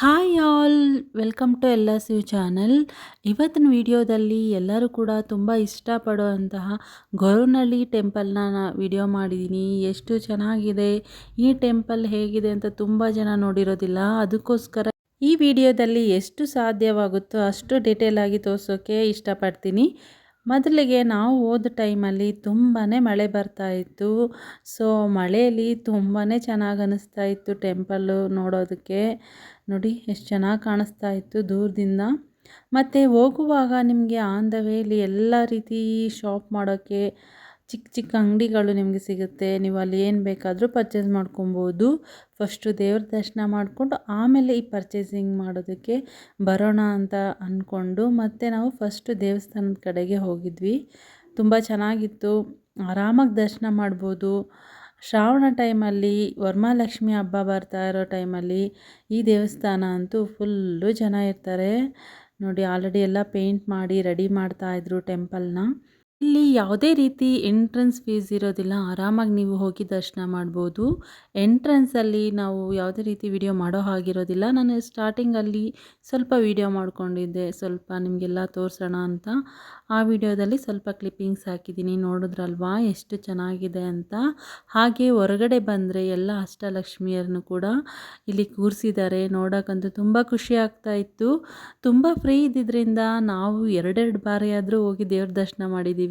Hi all, welcome to ಎಲ್ಲ ಯು channel. ಇವತ್ತಿನ ವಿಡಿಯೋದಲ್ಲಿ ಎಲ್ಲರೂ ಕೂಡ ತುಂಬ ಇಷ್ಟಪಡುವಂತಹ ಗೊರವನಹಳ್ಳಿ ಟೆಂಪಲ್ನ ವಿಡಿಯೋ ಮಾಡಿದ್ದೀನಿ. ಎಷ್ಟು ಚೆನ್ನಾಗಿದೆ, ಈ ಟೆಂಪಲ್ ಹೇಗಿದೆ ಅಂತ ತುಂಬ ಜನ ನೋಡಿರೋದಿಲ್ಲ. ಅದಕ್ಕೋಸ್ಕರ ಈ ವಿಡಿಯೋದಲ್ಲಿ ಎಷ್ಟು ಸಾಧ್ಯವಾಗುತ್ತೋ ಅಷ್ಟು ಡಿಟೇಲ್ ಆಗಿ ತೋರಿಸೋಕ್ಕೆ ಇಷ್ಟಪಡ್ತೀನಿ. ಮೊದಲಿಗೆ ನಾವು ಹೋದ ಟೈಮಲ್ಲಿ ತುಂಬಾ ಮಳೆ ಬರ್ತಾ ಇತ್ತು. ಸೊ, ಮಳೆಯಲ್ಲಿ ತುಂಬಾ ಚೆನ್ನಾಗಿ ಅನ್ನಿಸ್ತಾ ಇತ್ತು ಟೆಂಪಲ್ಲು ನೋಡೋದಕ್ಕೆ. ನೋಡಿ, ಎಷ್ಟು ಚೆನ್ನಾಗಿ ಕಾಣಿಸ್ತಾ ಇತ್ತು ದೂರದಿಂದ. ಮತ್ತು ಹೋಗುವಾಗ ನಿಮಗೆ ಆನ್ ದ ವೇಲಿ ಎಲ್ಲ ರೀತಿ ಶಾಪ್ ಮಾಡೋಕ್ಕೆ ಚಿಕ್ಕ ಚಿಕ್ಕ ಅಂಗಡಿಗಳು ನಿಮಗೆ ಸಿಗುತ್ತೆ. ನೀವು ಅಲ್ಲಿ ಏನು ಬೇಕಾದರೂ ಪರ್ಚೇಸ್ ಮಾಡ್ಕೊಬೋದು. ಫಸ್ಟು ದೇವ್ರ ದರ್ಶನ ಮಾಡಿಕೊಂಡು ಆಮೇಲೆ ಈ ಪರ್ಚೇಸಿಂಗ್ ಮಾಡೋದಕ್ಕೆ ಬರೋಣ ಅಂತ ಅಂದ್ಕೊಂಡು ಮತ್ತು ನಾವು ಫಸ್ಟು ದೇವಸ್ಥಾನದ ಕಡೆಗೆ ಹೋಗಿದ್ವಿ. ತುಂಬ ಚೆನ್ನಾಗಿತ್ತು. ಆರಾಮಾಗಿ ದರ್ಶನ ಮಾಡ್ಬೋದು. ಶ್ರಾವಣ ಟೈಮಲ್ಲಿ ವರಮಹಾಲಕ್ಷ್ಮಿ ಹಬ್ಬ ಬರ್ತಾ ಇರೋ ಟೈಮಲ್ಲಿ ಈ ದೇವಸ್ಥಾನ ಅಂತೂ ಫುಲ್ಲು ಜನ ಇರ್ತಾರೆ. ನೋಡಿ ಆಲ್ರೆಡಿ ಎಲ್ಲ ಪೇಂಟ್ ಮಾಡಿ ರೆಡಿ ಮಾಡ್ತಾಯಿದ್ರು ಟೆಂಪಲ್ನ ಇಲ್ಲಿ ಯಾವುದೇ ರೀತಿ ಎಂಟ್ರೆನ್ಸ್ ಫೀಸ್ ಇರೋದಿಲ್ಲ. ಆರಾಮಾಗಿ ನೀವು ಹೋಗಿ ದರ್ಶನ ಮಾಡ್ಬೋದು. ಎಂಟ್ರೆನ್ಸಲ್ಲಿ ನಾವು ಯಾವುದೇ ರೀತಿ ವಿಡಿಯೋ ಮಾಡೋ ಹಾಗಿರೋದಿಲ್ಲ. ನಾನು ಸ್ಟಾರ್ಟಿಂಗಲ್ಲಿ ಸ್ವಲ್ಪ ವಿಡಿಯೋ ಮಾಡ್ಕೊಂಡಿದ್ದೆ. ಸ್ವಲ್ಪ ನಿಮಗೆಲ್ಲ ತೋರಿಸೋಣ ಅಂತ. ಆ ವಿಡಿಯೋದಲ್ಲಿ ಸ್ವಲ್ಪ ಕ್ಲಿಪ್ಪಿಂಗ್ಸ್ ಹಾಕಿದ್ದೀನಿ. ನೋಡಿದ್ರಲ್ವಾ? ಎಷ್ಟು ಚೆನ್ನಾಗಿದೆ ಅಂತ. ಹಾಗೆ ಹೊರಗಡೆ ಬಂದರೆ ಎಲ್ಲ ಅಷ್ಟಲಕ್ಷ್ಮಿಯರನ್ನು ಕೂಡ ಇಲ್ಲಿ ಕೂರಿಸಿದ್ದಾರೆ. ನೋಡೋಕ್ಕಂತೂ ತುಂಬ ಖುಷಿ ಆಗ್ತಾ ಇತ್ತು. ತುಂಬ ಫ್ರೀ ಇದ್ದಿದ್ದರಿಂದ ನಾವು ಎರಡೆರಡು ಬಾರಿ ಆದರೂ ಹೋಗಿ ದೇವ್ರ ದರ್ಶನ ಮಾಡಿದ್ದೀವಿ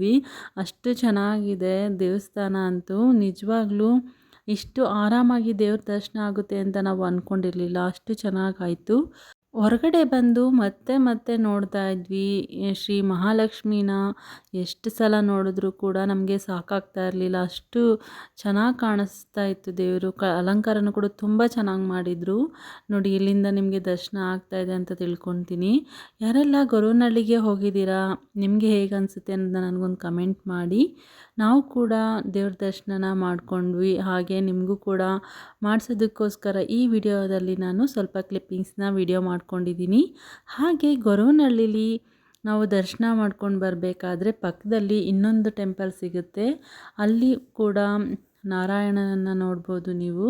ಅಷ್ಟು ಚೆನ್ನಾಗಿದೆ ದೇವಸ್ಥಾನ ಅಂತೂ. ನಿಜವಾಗ್ಲೂ ಇಷ್ಟು ಆರಾಮಾಗಿ ದೇವ್ರ ದರ್ಶನ ಆಗುತ್ತೆ ಅಂತ ನಾವು ಅಂದ್ಕೊಂಡಿರಲಿಲ್ಲ ಅಷ್ಟು ಚೆನ್ನಾಗಾಯಿತು. ಹೊರಗಡೆ ಬಂದು ಮತ್ತೆ ಮತ್ತೆ ನೋಡ್ತಾ ಇದ್ವಿ. ಶ್ರೀ ಮಹಾಲಕ್ಷ್ಮಿನ ಎಷ್ಟು ಸಲ ನೋಡಿದ್ರು ಕೂಡ ನಮಗೆ ಸಾಕಾಗ್ತಾ ಇರಲಿಲ್ಲ. ಅಷ್ಟು ಚೆನ್ನಾಗಿ ಕಾಣಿಸ್ತಾ ಇತ್ತು ದೇವರು. ಕ, ಅಲಂಕಾರನೂ ಕೂಡ ತುಂಬ ಚೆನ್ನಾಗಿ ಮಾಡಿದರು. ನೋಡಿ, ಇಲ್ಲಿಂದ ನಿಮಗೆ ದರ್ಶನ ಆಗ್ತಾ ಇದೆ ಅಂತ ತಿಳ್ಕೊತೀನಿ. ಯಾರೆಲ್ಲ ಗೊರವನಹಳ್ಳಿಗೆ ಹೋಗಿದ್ದೀರಾ, ನಿಮಗೆ ಹೇಗೆ ಅನಿಸುತ್ತೆ ಅನ್ನೋದನ್ನ ನನಗೊಂದು ಕಮೆಂಟ್ ಮಾಡಿ. ನಾವು ಕೂಡ ದೇವ್ರ ದರ್ಶನ ಮಾಡಿಕೊಂಡ್ವಿ. ಹಾಗೆ ನಿಮಗೂ ಕೂಡ ಮಾಡಿಸೋದಕ್ಕೋಸ್ಕರ ಈ ವಿಡಿಯೋದಲ್ಲಿ ನಾನು ಸ್ವಲ್ಪ ಕ್ಲಿಪ್ಪಿಂಗ್ಸ್ನ ವಿಡಿಯೋ ಮಾಡ್ಕೊಂಡಿದ್ದೀನಿ. ಹಾಗೆ ಗೊರವನಹಳ್ಳಿಲಿ ನಾವು ದರ್ಶನ ಮಾಡ್ಕೊಂಡು ಬರಬೇಕಾದ್ರೆ ಪಕ್ಕದಲ್ಲಿ ಇನ್ನೊಂದು ಟೆಂಪಲ್ ಸಿಗುತ್ತೆ. ಅಲ್ಲಿ ಕೂಡ ನಾರಾಯಣನನ್ನು ನೋಡ್ಬೋದು ನೀವು.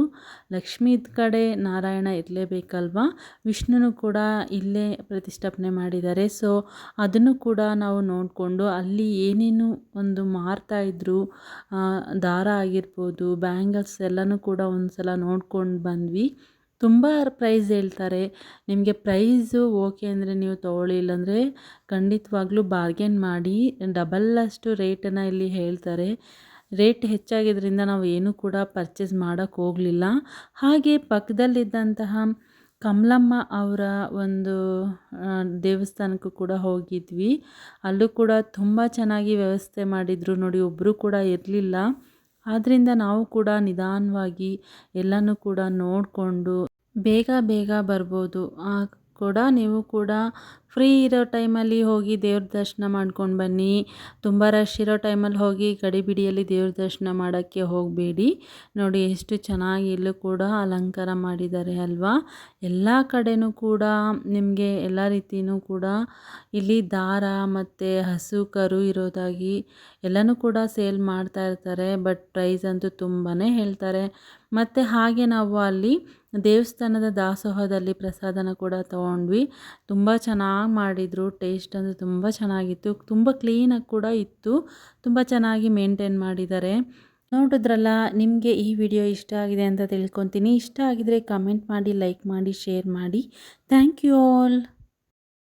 ಲಕ್ಷ್ಮೀದ ಕಡೆ ನಾರಾಯಣ ಇರಲೇಬೇಕಲ್ವಾ? ವಿಷ್ಣುನು ಕೂಡ ಇಲ್ಲೇ ಪ್ರತಿಷ್ಠಾಪನೆ ಮಾಡಿದ್ದಾರೆ. ಸೊ ಅದನ್ನು ಕೂಡ ನಾವು ನೋಡಿಕೊಂಡು ಅಲ್ಲಿ ಏನೇನು ಒಂದು ಮಾರ್ತಾಯಿದ್ರು ದಾರ ಆಗಿರ್ಬೋದು, ಬ್ಯಾಂಗಲ್ಸ್ ಎಲ್ಲನೂ ಕೂಡ ಒಂದು ಸಲ ನೋಡ್ಕೊಂಡು ಬಂದ್ವಿ. ತುಂಬ ಪ್ರೈಸ್ ಹೇಳ್ತಾರೆ. ನಿಮಗೆ ಪ್ರೈಸು ಓಕೆ ಅಂದರೆ ನೀವು ತೊಗೊಳ್ಳಿ, ಇಲ್ಲಾಂದರೆ ಖಂಡಿತವಾಗ್ಲೂ ಬಾರ್ಗೇನ್ ಮಾಡಿ, ಡಬಲ್ ಅಷ್ಟು ರೇಟನ್ನು ಇಲ್ಲಿ ಹೇಳ್ತಾರೆ. ರೇಟ್ ಹೆಚ್ಚಾಗಿದ್ದರಿಂದ ನಾವು ಏನೂ ಕೂಡ ಪರ್ಚೇಸ್ ಮಾಡೋಕ್ಕೆ ಹೋಗಲಿಲ್ಲ. ಹಾಗೆ ಪಕ್ಕದಲ್ಲಿದ್ದಂತಹ ಕಮಲಮ್ಮ ಅವರ ಒಂದು ದೇವಸ್ಥಾನಕ್ಕೂ ಕೂಡ ಹೋಗಿದ್ವಿ. ಅಲ್ಲೂ ಕೂಡ ತುಂಬ ಚೆನ್ನಾಗಿ ವ್ಯವಸ್ಥೆ ಮಾಡಿದರು. ನೋಡಿ ಒಬ್ಬರು ಕೂಡ ಇರಲಿಲ್ಲ. ಆದ್ದರಿಂದ ನಾವು ಕೂಡ ನಿಧಾನವಾಗಿ ಎಲ್ಲನೂ ಕೂಡ ನೋಡಿಕೊಂಡು ಬೇಗ ಬೇಗ ಬರ್ಬೋದು. ಕೂಡ ನೀವು ಕೂಡ ಫ್ರೀ ಇರೋ ಟೈಮಲ್ಲಿ ಹೋಗಿ ದೇವ್ರ ದರ್ಶನ ಮಾಡ್ಕೊಂಡು ಬನ್ನಿ. ತುಂಬ ರಶ್ ಇರೋ ಟೈಮಲ್ಲಿ ಹೋಗಿ ಗಡಿಬಿಡಿಯಲ್ಲಿ ದೇವ್ರ ದರ್ಶನ ಮಾಡೋಕ್ಕೆ ಹೋಗಬೇಡಿ. ನೋಡಿ ಎಷ್ಟು ಚೆನ್ನಾಗಿ ಇಲ್ಲೂ ಕೂಡ ಅಲಂಕಾರ ಮಾಡಿದ್ದಾರೆ ಅಲ್ವಾ? ಎಲ್ಲ ಕಡೆಯೂ ಕೂಡ ನಿಮಗೆ ಎಲ್ಲ ರೀತಿಯೂ ಕೂಡ ಇಲ್ಲಿ ದಾರ ಮತ್ತು ಹಸು, ಕರು ಇರೋದಾಗಿ ಎಲ್ಲನೂ ಕೂಡ ಸೇಲ್ ಮಾಡ್ತಾ ಇರ್ತಾರೆ. ಬಟ್ ಪ್ರೈಸ್ ಅಂತೂ ತುಂಬಾ ಹೇಳ್ತಾರೆ. ಮತ್ತು ಹಾಗೆ ನಾವು ಅಲ್ಲಿ ದೇವಸ್ಥಾನದ ದಾಸೋಹದಲ್ಲಿ ಪ್ರಸಾದನ ಕೂಡ ತಗೊಂಡ್ವಿ. ತುಂಬ ಚೆನ್ನಾಗಿ ಮಾಡಿದರು ಟೇಸ್ಟ್ ಅಂದರೆ ತುಂಬ ಚೆನ್ನಾಗಿತ್ತು. ತುಂಬ ಕ್ಲೀನಾಗಿ ಕೂಡ ಇತ್ತು. ತುಂಬ ಚೆನ್ನಾಗಿ ಮೇಂಟೈನ್ ಮಾಡಿದ್ದಾರೆ. ನೋಡಿದ್ರಲ್ಲ, ನಿಮಗೆ ಈ ವಿಡಿಯೋ ಇಷ್ಟ ಆಗಿದೆ ಅಂತ ತಿಳ್ಕೊತೀನಿ. ಇಷ್ಟ ಆಗಿದರೆ ಕಮೆಂಟ್ ಮಾಡಿ ಲೈಕ್ ಮಾಡಿ ಶೇರ್ ಮಾಡಿ. Thank you all